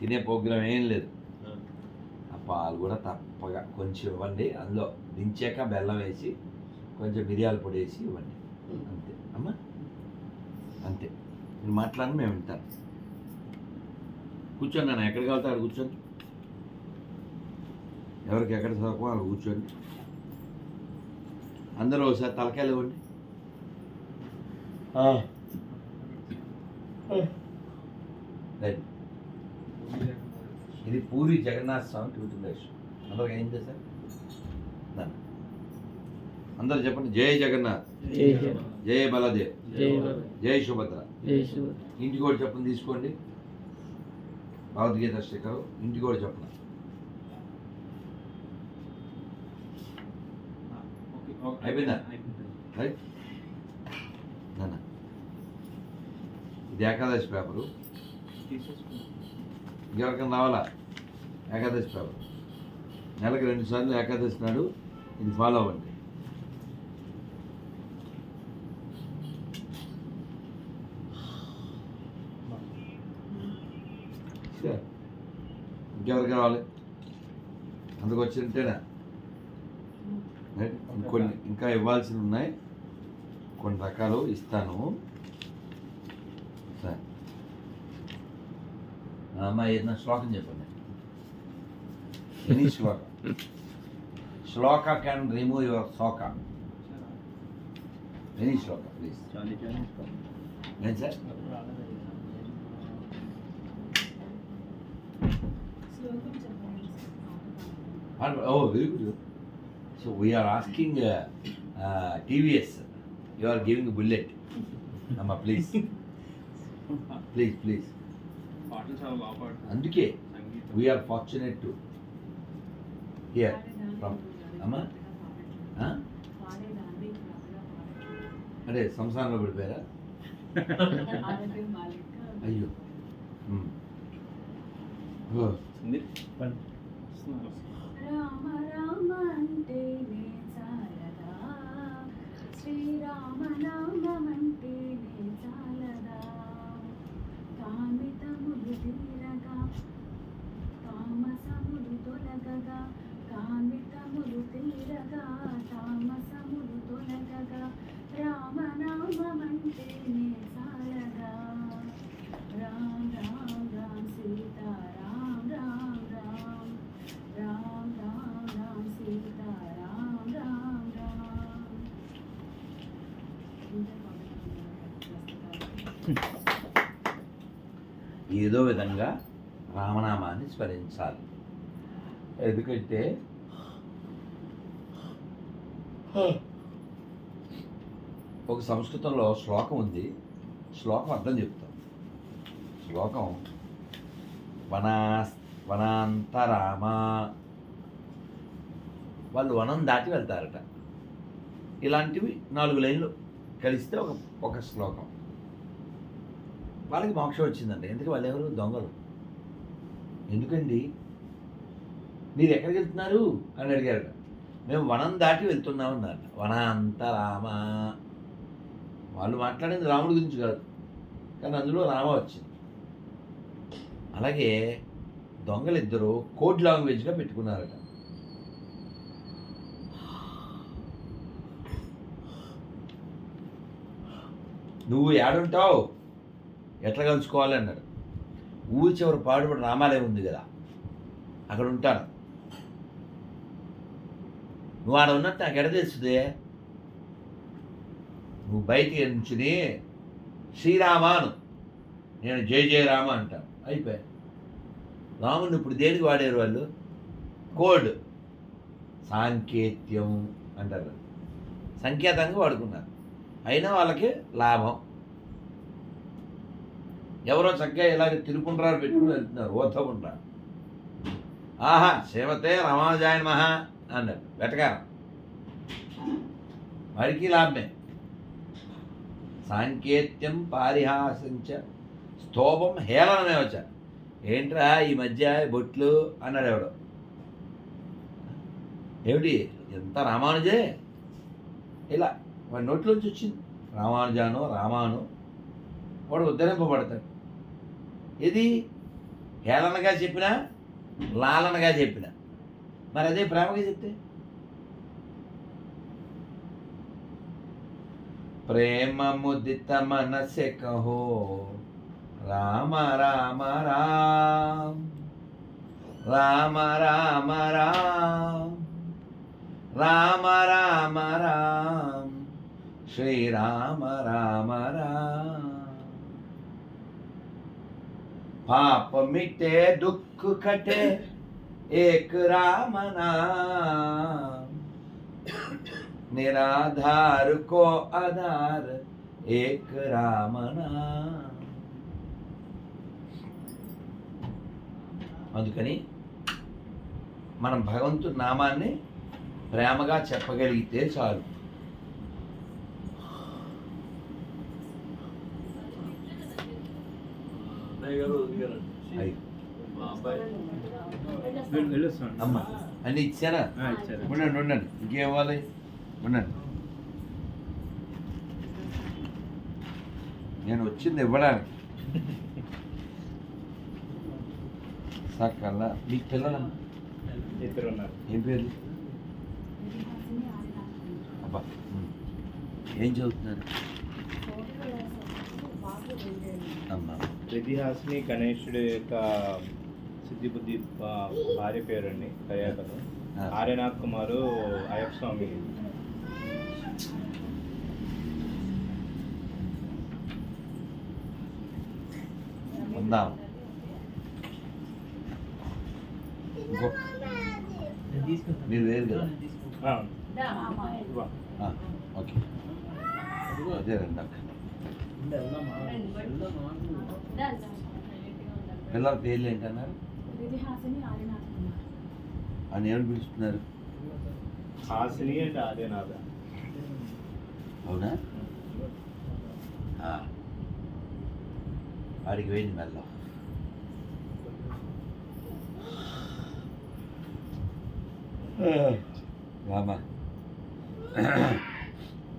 తినే ప్రోగ్రాం ఏం లేదు. ఆ. పాలు కూడా తప్పగా కొంచెం ఇవ్వండి. అందులో దించాక బెల్లం వేసి కొంచెం మిరియాల పొడి వేసి ఇవ్వండి. అంతే. అమ్మా? అంతే. మీరు మాట్లాడి మేము వింటాం. కూర్చోండి నన్ను ఎక్కడికి వెళ్తా అక్కడ కూర్చోండి. ఎవరికి ఎక్కడ చదువుకో వాళ్ళు కూర్చోండి. అందరూ ఒకసారి తలకాయలు ఇవ్వండి రైట్. ఇది పూరి జగన్నాథ్ స్వామి ట్యూటులేష్ అందరికి ఏం చేశారు? దాన్ని అందరూ చెప్పండి. జై జగన్నాథ్. జై జగన్ జై బలదేవ్. జై భరత్ జై సుభద్ర. ఇంటికి కూడా చెప్పండి తీసుకోండి. భగవద్గీత స్టిక్కర్ ఇంటికి కూడా చెప్పండి. అయిపోయిందా? రైట్. నాన్న. ఇది ఏకాదశి పేపరు. ఇంకెవరికైనా రావాలా? ఏకాదశి పేపర్ నెలకు రెండు సార్లు ఏకాదశి నాడు ఇది ఫాలో అవ్వండి. సరే. ఇంకెవరికి రావాలి? అందుకు వచ్చింటేనా రైట్ ఇంకొన్ని ఇంకా ఇవ్వాల్సినవి ఉన్నాయి. కొన్ని రకాలు ఇస్తాను. సరే. అమ్మాయి ఏదైనా శ్లోకం చెప్పండి. any Shloka Shloka can remove your shoka any Shloka please ఏం sir oh very good so we are asking TVS you are giving Bullet అమ్మా ప్లీజ్ ప్లీజ్ ప్లీజ్ పాటలు చాలా బాగా పాడుతుంది అందుకే సంగీతం we are fortunate to Here from అమ్మా? అదే సంసారంలో పడిపోయారా అయ్యో. రామ రామ చాలదా? శ్రీరామ నామమంటేనే ఏదో విధంగా రామనామాన్ని స్మరించాలి. ఎందుకంటే ఒక సంస్కృతంలో శ్లోకం ఉంది. శ్లోకం అర్థం చెప్తాం. శ్లోకం వనా వనాంతరామ. వాళ్ళు వనం దాటి వెళ్తారట. ఇలాంటివి నాలుగు లైన్లు కలిస్తే ఒక ఒక శ్లోకం. వాళ్ళకి మోక్షం వచ్చిందండి. ఎందుకు? వాళ్ళు ఎవరు? దొంగలు. ఎందుకండి? మీరు ఎక్కడికి వెళ్తున్నారు? అని అడిగారు మేము వనం దాటి వెళ్తున్నాం అంత రామ. వాళ్ళు మాట్లాడింది రాముడి గురించి కాదు. కానీ అందులో రామ వచ్చింది. అలాగే దొంగలిద్దరూ కోడ్ లాంగ్వేజ్గా పెట్టుకున్నారట. నువ్వు ఏడుంటావు? ఎట్లా కలుసుకోవాలి అన్నాడు. ఊరి చివరి పాడుబడి రామాలయం ఉంది కదా అక్కడ ఉంటాను. నువ్వు ఆడ ఉన్నట్టు నాకు ఎడ తెలుస్తుంది నువ్వు బయటికి నుంచుని శ్రీరామాను నేను జయ జయ రామ అంటాను. అయిపోయా రాముని ఇప్పుడు దేనికి వాడారు వాళ్ళు? కోడ్ సాంకేత్యం అంటారు. సంకేతంగా వాడుకున్నారు. అయినా వాళ్ళకి లాభం. ఎవరో చక్కగా ఇలాగ తిరుకుంటారు పెట్టుకుని వెళ్తున్నారు ఓతకుండా ఆహా శివతే రమాజాయన మహా అన్నారు. వెటకారం. వాడికి లాభమే. సాంకేత్యం పారిహాసించ స్తోభం హేళనమే వచ్చా. ఏంట్రా ఈ మధ్య బొట్లు అన్నాడు ఎవడు. ఏమిటి ఎంత రామానుజే? ఇలా వాడి నోట్లోంచి వచ్చింది. రామానుజాను రామాను వాడు ఉద్ధరింపబడతాడు. ఇది హేళనగా చెప్పినా లాలనగా చెప్పిన. మరి అదే ప్రేమగా చెప్తే? ప్రేమ ముదిత మనసె కహో. రామ రామ రామ్. రామ రామ రామ్. రామ రామ రామ్. శ్రీరామ రామ రామ్. పాప మిటే దుఃఖ కటే ఏక రామనా. నిరాధార్ కో ఆధార్ ఏక రామనా. అందుకని మనం భగవంతు నామాన్ని ప్రేమగా చెప్పగలిగితే చాలు. అమ్మ అన్ని ఇచ్చారా? ఇచ్చారు. ఉండండి ఉండండి. ఇంకేం ఇవ్వాలి? ఉండండి. నేను వచ్చింది ఇవ్వడానికి. సకల మీ ఉన్నారు ఏం పేరు? అబ్బా. ఏం చదువుతున్నారు? అమ్మా. ప్రతిహాసిని గణేశుడి యొక్క సిద్ధి బుద్ధి భా- భార్య పేరండి కర్యాకలు. ఆర్యనాథ్ కుమారు అయ్యప్ప స్వామి ఉందాం మీరు వేరు కదా ఓకే అదే రండి అక్క. పిల్లల పేర్లు ఏంటన్నారు అని ఎవరు పిలుస్తున్నారు? హాసిని అంటే ఆర్యనాథ అవునా? ఆ. వాడికి వేయండి మెల్ల. రామా.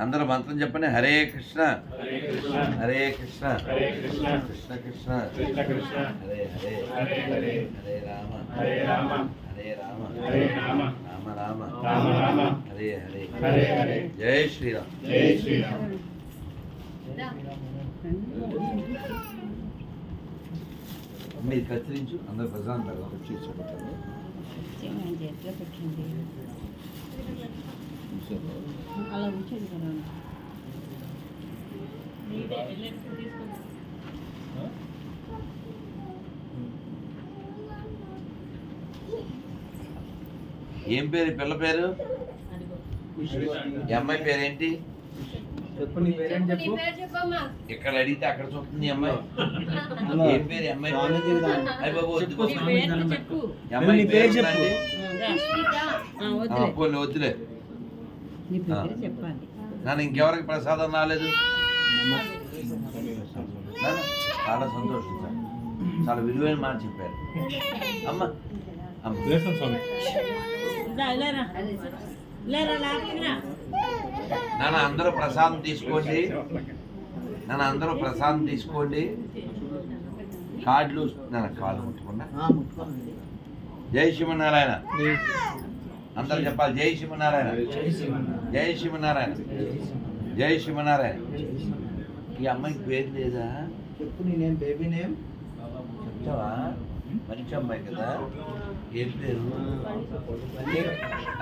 అందరూ మంత్రం చెప్పండి హరే కృష్ణ హరే కృష్ణ హరే కృష్ణ హరే కృష్ణ కృష్ణ కృష్ణ కృష్ణ కృష్ణ హరే హరే హరే హరే హరే రామ హరే రామ హరే రామ హరే రామ రామ రామ రామ రామ హరే హరే హరే హరే జై శ్రీరామ్ జై శ్రీరామ్ దా. మీరు కత్తిరించు అందరు ప్రశాంతంగా వచ్చి చెప్పండి ఎట్లా పెట్టండి అలా ఉంచండి కదా. ఏం పేరు? పిల్ల పేరు? ఈ అమ్మాయి పేరేంటి? చెప్పు నీ పేరేంటి చెప్పు ఇక్కడ అడిగితే అక్కడ చూస్తుంది ఈ అమ్మాయి. ఏం పేరు అమ్మాయి. అయ్య బాబు వద్దు అమ్మాయి నీ పేరు వద్దులే పోనీ వద్దులే నీ పేరు చెప్పాలి నాన్న ఇంకెవరికి ప్రసాదం రాలేదు? చాలా సంతోషం సార్. చాలా విలువైన మాట చెప్పారు. అమ్మ నాన్న అందరూ ప్రసాదం తీసుకోండి. నాన్న అందరూ ప్రసాదం తీసుకోండి. కార్డులు నాన్న కాళ్ళు ముట్టుకున్నా. జై శివనారాయణ అందరూ చెప్పాలి. జై శివనారాయణ జై శివనారాయణ జై శివనారాయణ ఈ అమ్మాయికి పేరు లేదా? చెప్పు నీ నేమ్ బేబీ నేమ్. చెప్తావా? మంచి అమ్మాయి కదా. ఏం పేరు?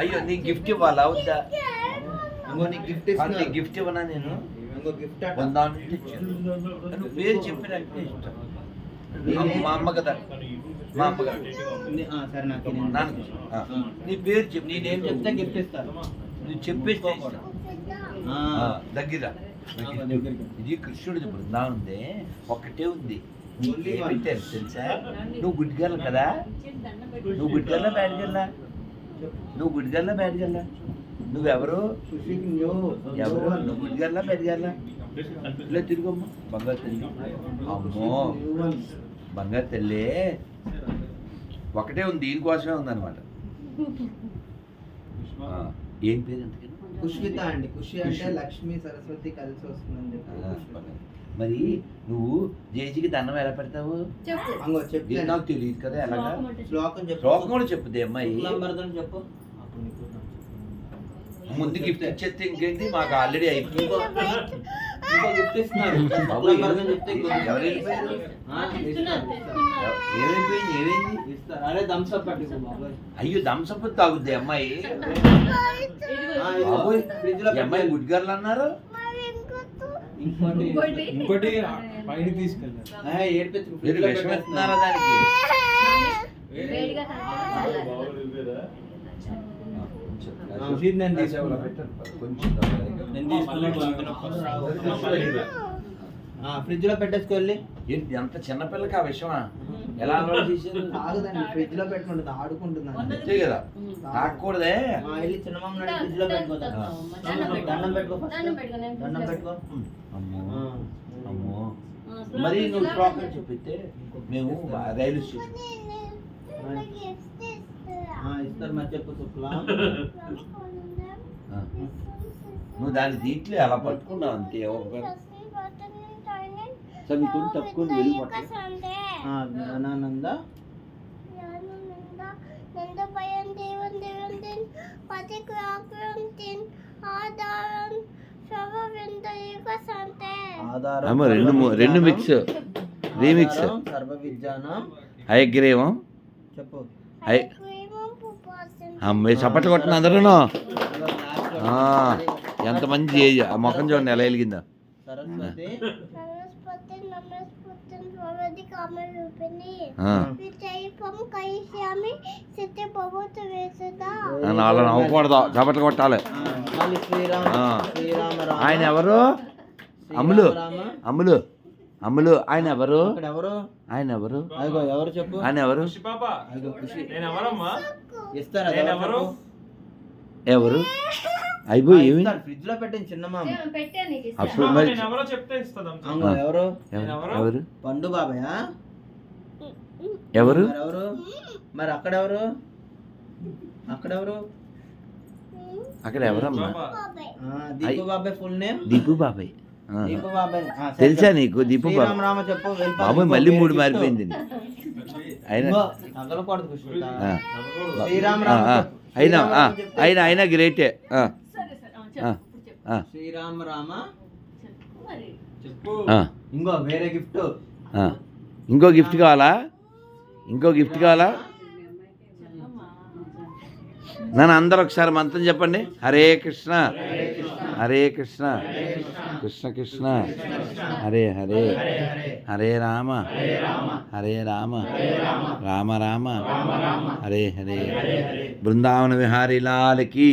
అయ్యో నీ గిఫ్ట్ ఇవ్వాలా? వద్దా? ఇంకో నీ గిఫ్ట్ నీ గిఫ్ట్ ఇవ్వనా నేను? ఇంకో గిఫ్ట్ నువ్వు పేరు చెప్పినట్టే ఇష్టం. మా అమ్మ కదా మా అమ్మ నీ- సరే నాకు. నీ పేరు చెప్పు నీ నేమ్ చెప్తే నువ్వు చెప్పేస్తే ఆ. ఆ, దగ్గర. ఇది కృష్ణుడిది బృందావనం ఉంది ఒక్కటే ఉంది. పెట్టారు తెలుసా? నువ్వు గుడ్డిగల్ల కదా? నువ్వు గుడ్డిగల్ల బ్యాడ్గల్లా నువ్వు గుడ్డిగల్ల బ్యాడ్గల్లా నువ్వెవరు? ఎవరు? నువ్వు గుడ్డిగల్ల బ్యాడ్గల్లా ఇలా తిరుగమ్మ. బంగారు తల్లి. అమ్మో. బంగారు తల్లి. ఒకటే ఉంది దీనికోసమే ఉందన్నమాట. ఏం పేరు పుష్పిత అండి. ఖుషి అంటే. లక్ష్మి సరస్వతి కలిసి వస్తుందని చెప్పి. మరి నువ్వు జేజీకి దండం ఎలా పెడతావు? నాకు తెలియదు కదా ఎలాగా? శ్లోకం కూడా చెప్పుదే అమ్మాయి? చెప్పు. ముందు గిఫ్ట్ ఇచ్చేస్తే ఇంకేంటి? మాకు ఆల్రెడీ అయిపోయింది. ఇంకో ఇంకో గిఫ్ట్ ఇస్తున్నారు బాబు, శుక్లాంబరధరం చెప్తే ఇంకో gift ఎవరు వెళ్ళిపోయారు? ఆ, తెస్తున్నారు, ఇస్తారు, తెస్తున్నారు. ఏమైపోయింది ఏమైంది అరే పట్టుకో బాబాయ్. అయ్యో దంసపు తాగుద్ది అమ్మాయి. బాబోయ్ అమ్మాయి పెట్టు. గుడ్ గర్ల్ అన్నారు? ఇంకోటి. పైన తీసుకెళ్ళారు. ఆ, ఏడిపించు మీరు ఫ్రిడ్జ్లో విషం పెట్టేస్తున్నారు. ఎత్తున్నారా దానికి నేను నేను తీసుకున్నా ఫ్రిడ్జ్లో పెట్టేసుకెళ్ళి ఏంటి అంత చిన్నపిల్లకి ఆ విషయమా? ఎలా తాగదండి ఫ్రిడ్జ్లో పెట్టుకుంటుంది ఆడుకుంటున్నాను అంతే కదా తాగకూడదే. ఆ, వెళ్ళి చిన్నమామ ఫ్రిడ్జ్లో పెట్టుకో. దండం పెట్టుకో. దండం పెట్టుకో, అమ్మో. మరి నువ్వు పెట్టు. చెప్పితే మేము రైలు స్టేషన్. ఇస్తారు మరి చెప్పు శుక్లా ఆ. నువ్వు దాన్ని దీంట్లో అలా పట్టుకున్నావు అంతే ఒక చదువుకొని తప్పుకొని పట్టు జ్ఞానానంద రెండు రెండు మిక్స్ రీమిక్స్ సర్వ విజ్ఞానం హయగ్రీవం. చెప్పు. అమ్మాయి చప్పట్లు కొట్టిన అందరూ ఆ, ఎంతమంది ముఖం చూడండి ఎలా వెలిగిందో. నాలో నవ్వకూడదు చప్పట్లు కొట్టాలి. ఆయన ఎవరు? అమ్ములు. అమ్ములు. అమ్ములు. ఆయన ఎవరు? ఆయన ఎవరు? ఎవరు చెప్పు? ఆయన ఎవరు? ఎవరమ్మా ఇస్తారా ఎవరు? ఎవరు? అయిపో ఏమి? ఫ్రిడ్జ్లో పెట్టిన చిన్న మామ. అప్పుడు మరి ఎవరో చెప్తే. ఎవరు? ఎవరు? ఎవరు? పండు బాబాయా? ఎవరు? మరి ఎవరు? మరి అక్కడెవరు అక్కడెవరు అక్కడ ఎవరమ్మా? ఆ, దీపు బాబాయ్ ఫుల్ నేమ్? దీపు బాబాయ్. దీపు బాబాయ్. తెలుసా. నీకు? దీపు బాబాయ్ రామ చెప్పు వెళ్ళిపో. బాబాయ్ మళ్ళీ మూడు. మారిపోయింది అయినా చెప్పు. అయినా అయినా గ్రేటే. శ్రీరామ రామ చెప్పు మరి. చెప్పు. ఆ, ఇంకో వేరే గిఫ్ట్. ఇంకో గిఫ్ట్ కావాలా? ఇంకో గిఫ్ట్ కావాలా? నన్ను అందరు ఒకసారి మంత్రం చెప్పండి. హరే కృష్ణ. హరే కృష్ణ. కృష్ణ కృష్ణ. హరే హరే. హరే రామ. హరే రామ. రామ రామ. హరే హరే. బృందావన విహారీ లాల్కి